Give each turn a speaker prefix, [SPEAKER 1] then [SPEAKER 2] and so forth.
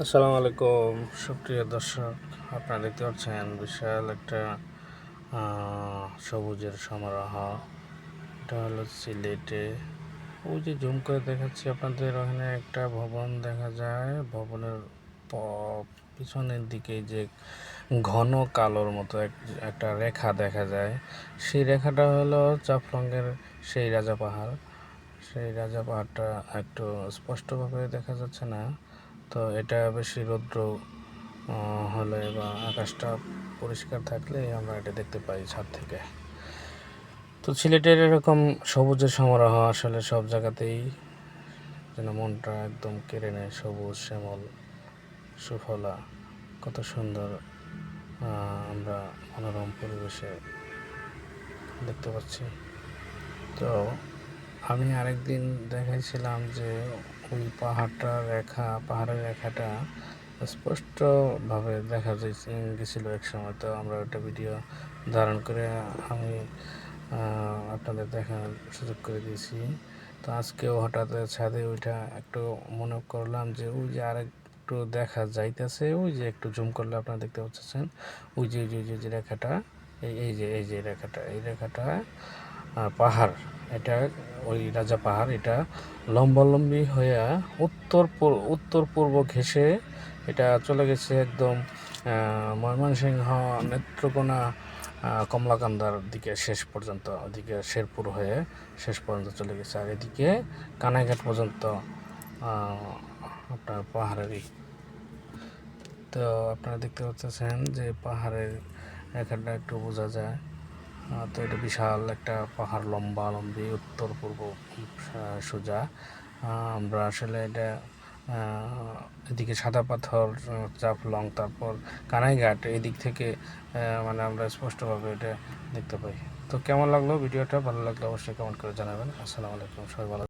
[SPEAKER 1] আসসালামু আলাইকুম। সুপ্রিয় দর্শক, আপনারা দেখতে পাচ্ছেন বিশাল একটা সবুজের সমারোহ। এটা হলো সিলেটে। ওই যে জুম করে দেখাচ্ছি আপনাদের, ওখানে একটা ভবন দেখা যায়। ভবনের পিছনের দিকে যে ঘন কালোর মতো এক- একটা রেখা দেখা যায়। সেই রেখাটা হলো চাপলঙ্গের সেই রাজা পাহাড়। সেই রাজা পাহাড়টা একটু স্পষ্টভাবে দেখা যাচ্ছে না। তো এটা বেশি রৌদ্র হলে বা আকাশটা পরিষ্কার থাকলে আমরা এটা দেখতে পাই ছাদ থেকে। তো সিলেটের এরকম সবুজের সমারোহ আসলে সব জায়গাতেই যেন মনটা একদম কেড়ে নেয়, সবুজ, শ্যামল, সুফলা, কত সুন্দর আমরা মনোরম পরিবেশে দেখতে পাচ্ছি। তো আমি আরেকদিন দেখাইছিলাম যে ওই পাহাড়টা রেখা, পাহাড়ের রেখাটা স্পষ্টভাবে দেখা গেছিল এক সময়। তো আমরা ওটা ভিডিও ধারণ করে আমি আপনাদের দেখার সুযোগ করে দিয়েছি। তো আজকেও হঠাৎ ছাদে ওইটা একটু মনে করলাম যে ওই যে আরেকটু দেখা যাইতেছে, ওই যে একটু জুম করলে আপনারা দেখতে পাচ্ছেন। ওই যে, ওই যে- রেখাটা, এই এই যে এই যে রেখাটা, এই রেখাটা পাহাড়, এটা ওই রাজা পাহাড়, এটা লম্বালম্বি হয়ে উত্তর উত্তর পূর্ব ঘেঁষে এটা চলে গেছে একদম ময়মনসিংহ নেত্রকোনা কমলাকান্দার দিকে শেষ পর্যন্ত, ওদিকে শেরপুর হয়ে শেষ পর্যন্ত চলে গেছে। আর এদিকে কানাইঘাট পর্যন্ত আপনার পাহাড়েরই। তো আপনারা দেখতে পাচ্ছেন যে পাহাড়ের রেখাটা একটু বোঝা যায়। তো এটা বিশাল একটা পাহাড় লম্বা, লম্বি, উত্তর, পূর্ব সোজা। আমরা আসলে এটা এদিকে সাদা পাথর চাপলং তারপর কানাইঘাট এই দিক থেকে মানে আমরা স্পষ্টভাবে এটা দেখতে পাই। তো কেমন লাগল ভিডিওটা? ভালো লাগল অবশ্যই কমেন্ট করে জানাবেন। আসসালামু আলাইকুম, সবাই ভালো